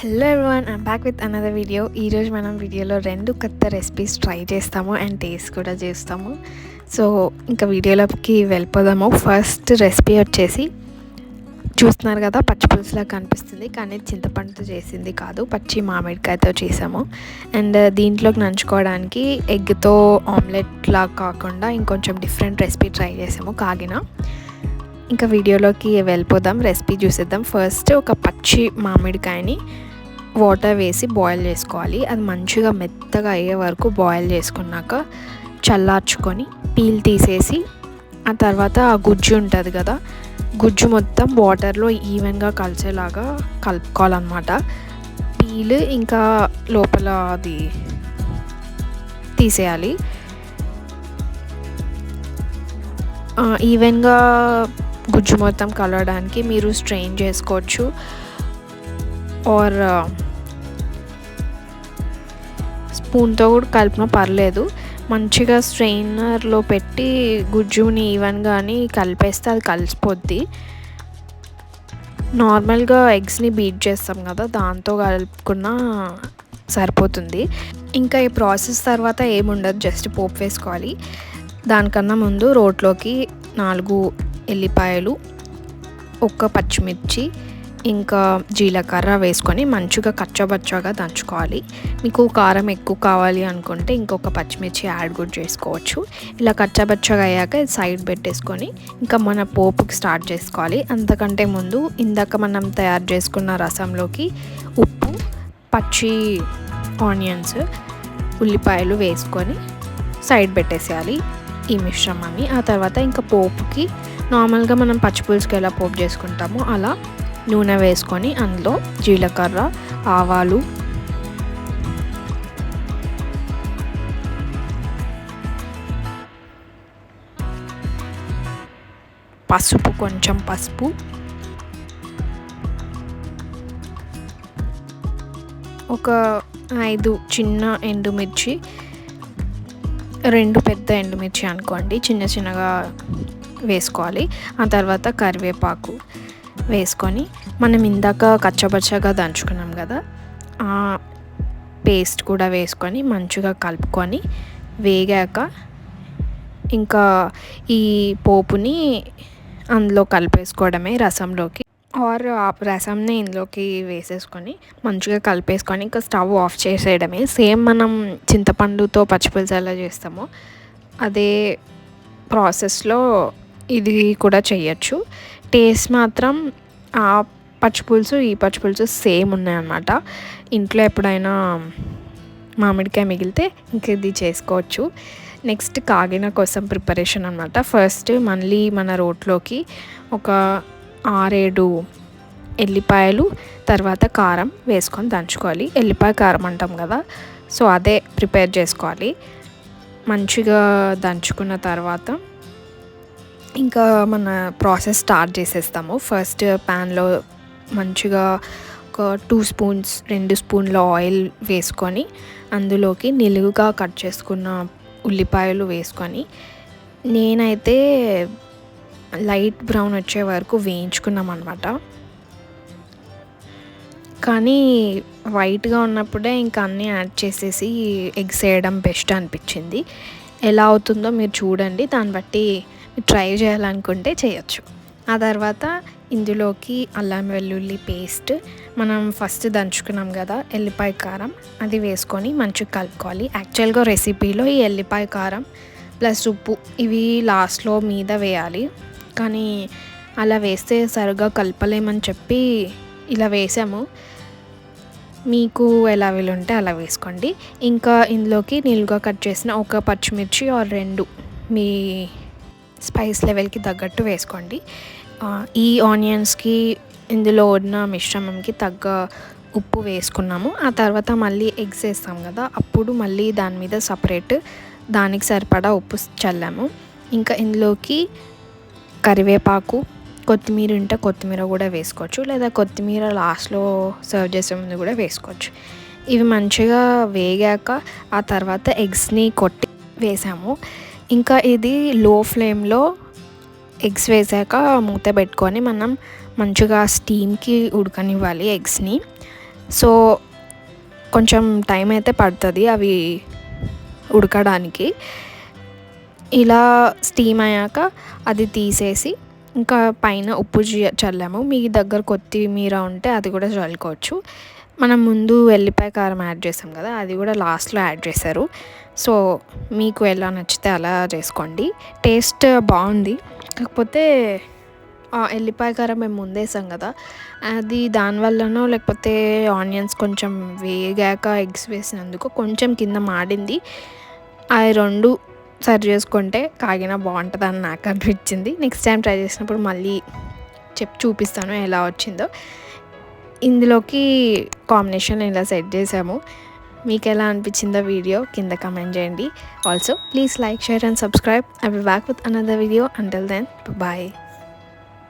Hello everyone I'm back with another video ఈరోజు మనం వీడియోలో రెండు కొత్త రెసిపీస్ ట్రై చేస్తాము అండ్ టేస్ట్ కూడా చేస్తాము. సో ఇంకా వీడియోలోకి వెళ్ళిపోదాము. ఫస్ట్ రెసిపీ వచ్చేసి చూస్తున్నారు కదా పచ్చి పులుసులా కనిపిస్తుంది. కానీ చింతపండుతో చేసింది కాదు పచ్చి మామిడికాయతో చేసాము. అండ్ దీంట్లోకి నంచుకోవడానికి ఎగ్తో ఆమ్లెట్లా కాకుండా ఇంకొంచెం డిఫరెంట్ రెసిపీ ట్రై చేసాము కాగిన. ఇంకా వీడియోలోకి వెళ్ళిపోదాం రెసిపీ చూసేద్దాం. ఫస్ట్ ఒక పచ్చి మామిడికాయని వాటర్ వేసి బాయిల్ చేసుకోవాలి. అది మంచిగా మెత్తగా అయ్యే వరకు బాయిల్ చేసుకున్నాక చల్లార్చుకొని పీల్ తీసేసి ఆ తర్వాత ఆ గుజ్జు ఉంటుంది కదా గుజ్జు మొత్తం వాటర్లో ఈవెన్గా కలిసేలాగా కలుపుకోవాలన్నమాట. పీల్ ఇంకా లోపల అది తీసేయాలి. ఈవెన్గా గుజ్జు మొత్తం కలవడానికి మీరు స్ట్రెయిన్ చేసుకోవచ్చు. ఆర్ స్పూన్తో కూడా కలిపిన పర్లేదు. మంచిగా స్ట్రెయినర్లో పెట్టి గుజ్జుని ఈవెన్ కానీ కలిపేస్తే అది కలిసిపోద్ది. నార్మల్గా ఎగ్స్ని బీట్ చేస్తాం కదా దాంతో కలుపుకున్న సరిపోతుంది. ఇంకా ఈ ప్రాసెస్ తర్వాత ఏముండదు జస్ట్ పోపు వేసుకోవాలి. దానికన్నా ముందు రోట్లోకి నాలుగు ఎల్లిపాయలు ఒక్క పచ్చిమిర్చి ఇంకా జీలకర్ర వేసుకొని మంచిగా కచ్చబచ్చగా దంచుకోవాలి. మీకు కారం ఎక్కువ కావాలి అనుకుంటే ఇంకొక పచ్చిమిర్చి యాడ్ కూడా చేసుకోవచ్చు. ఇలా కచ్చబచ్చగా అయ్యాక సైడ్ పెట్టేసుకొని ఇంకా మన పోపుకి స్టార్ట్ చేసుకోవాలి. అంతకంటే ముందు ఇందాక మనం తయారు చేసుకున్న రసంలోకి ఉప్పు పచ్చి ఆనియన్స్ ఉల్లిపాయలు వేసుకొని సైడ్ పెట్టేసేయాలి ఈ మిశ్రమాన్ని. ఆ తర్వాత ఇంకా పోపుకి నార్మల్గా మనం పచ్చిపులుసుకి ఎలా పోపు చేసుకుంటామో అలా నూనె వేసుకొని అందులో జీలకర్ర ఆవాలు పసుపు కొంచెం పసుపు ఒక ఐదు చిన్న ఎండుమిర్చి రెండు పెద్ద ఎండుమిర్చి అనుకోండి చిన్న చిన్నగా వేసుకోవాలి. ఆ తర్వాత కరివేపాకు. వేసుకొని మనం ఇందాక కచ్చపచ్చగా దంచుకున్నాం కదా ఆ పేస్ట్ కూడా వేసుకొని మంచిగా కలుపుకొని వేగాక ఇంకా ఈ పోపుని అందులో కలిపేసుకోవడమే రసంలోకి. ఆర్ ఆ రసంని ఇందులోకి వేసేసుకొని మంచిగా కలిపేసుకొని ఇంకా స్టవ్ ఆఫ్ చేసేయడమే. సేమ్ మనం చింతపండుతో పచ్చిపులుసు ఎలా చేస్తామో అదే ప్రాసెస్లో ఇది కూడా చేయొచ్చు. టేస్ట్ మాత్రం ఆ పచ్చిపులుసు ఈ పచ్చిపులుసు సేమ్ ఉన్నాయన్నమాట. ఇంట్లో ఎప్పుడైనా మామిడికాయ మిగిలితే ఇంక ఇది చేసుకోవచ్చు. నెక్స్ట్ కాగిన కోసం ప్రిపరేషన్ అనమాట ఫస్ట్ మళ్ళీ మన రోట్లోకి ఒక ఆరేడు ఎల్లిపాయలు తర్వాత కారం వేసుకొని దంచుకోవాలి. ఎల్లిపాయ కారం అంటాం కదా సో అదే ప్రిపేర్ చేసుకోవాలి. మంచిగా దంచుకున్న తర్వాత ఇంకా మన ప్రాసెస్ స్టార్ట్ చేసేస్తాము. ఫస్ట్ ప్యాన్లో మంచిగా ఒక టూ స్పూన్స్ రెండు స్పూన్ల ఆయిల్ వేసుకొని అందులోకి నిలువుగా కట్ చేసుకున్న ఉల్లిపాయలు వేసుకొని నేనైతే లైట్ బ్రౌన్ వచ్చే వరకు వేయించుకున్నాం అనమాట కానీ వైట్గా ఉన్నప్పుడే ఇంకా అన్నీ యాడ్ చేసేసి ఎగ్స్ వేయడం బెస్ట్ అనిపించింది. ఎలా అవుతుందో మీరు చూడండి. దాన్ని బట్టి ట్రై చేయాలనుకుంటే చేయొచ్చు. ఆ తర్వాత ఇందులోకి అల్లం వెల్లుల్లి పేస్ట్ మనం ఫస్ట్ దంచుకున్నాం కదా ఎల్లిపాయ కారం అది వేసుకొని మంచిగా కలుపుకోవాలి. యాక్చువల్గా రెసిపీలో ఈ ఎల్లిపాయ కారం ప్లస్ ఉప్పు ఇవి లాస్ట్లో మీద వేయాలి. కానీ అలా వేస్తే సరిగా కలపలేమని చెప్పి ఇలా వేసాము. మీకు ఎలా వీలుంటే అలా వేసుకోండి. ఇంకా ఇందులోకి నిలుగా కట్ చేసిన ఒక పచ్చిమిర్చి ఆర్ రెండు మీ స్పైస్ లెవెల్కి తగ్గట్టు వేసుకోండి. ఈ ఆనియన్స్కి ఇందులో ఉన్న మిశ్రమంకి తగ్గ ఉప్పు వేసుకున్నాము. ఆ తర్వాత మళ్ళీ ఎగ్స్ వేస్తాం కదా అప్పుడు మళ్ళీ దాని మీద సపరేట్ దానికి సరిపడా ఉప్పు చల్లాము. ఇంకా ఇందులోకి కరివేపాకు కొత్తిమీర ఉంటే కొత్తిమీర కూడా వేసుకోవచ్చు లేదా కొత్తిమీర లాస్ట్లో సర్వ్ చేసే ముందు కూడా వేసుకోవచ్చు. ఇవి మంచిగా వేగాక ఆ తర్వాత ఎగ్స్ని కొట్టి వేసాము. ఇంకా ఇది లో ఫ్లేమ్లో ఎగ్స్ వేసాక మూత పెట్టుకొని మనం మంచిగా స్టీమ్కి ఉడకనివ్వాలి ఎగ్స్ని. సో కొంచెం టైం అయితే పడుతుంది అవి ఉడకడానికి. ఇలా స్టీమ్ అయ్యాక అది తీసేసి ఇంకా పైన ఉప్పు చల్లాము. మీ దగ్గర కొత్తిమీర ఉంటే అది కూడా చల్లుకోవచ్చు. మనం ముందు వెల్లిపాయ కారం యాడ్ చేసాం కదా అది కూడా లాస్ట్లో యాడ్ చేశారు. సో మీకు ఎలా నచ్చితే అలా చేసుకోండి. టేస్ట్ బాగుంది. కాకపోతే ఎల్లిపాయ కారం మేము ముందేసాం కదా అది దానివల్లనో లేకపోతే ఆనియన్స్ కొంచెం వేగాక ఎగ్స్ వేసినందుకు కొంచెం కింద మాడింది. అవి రెండు సరి చేసుకుంటే కాగినా బాగుంటుంది అని నాకు అనిపించింది. నెక్స్ట్ టైం ట్రై చేసినప్పుడు మళ్ళీ చెప్పి చూపిస్తాను ఎలా వచ్చిందో. ఇందులోకి కాంబినేషన్ ఇలా సెట్ చేసాము. మీకు ఎలా అనిపించిందో వీడియో కింద కమెంట్ చేయండి. Also please like share and subscribe I will back with another video until then bye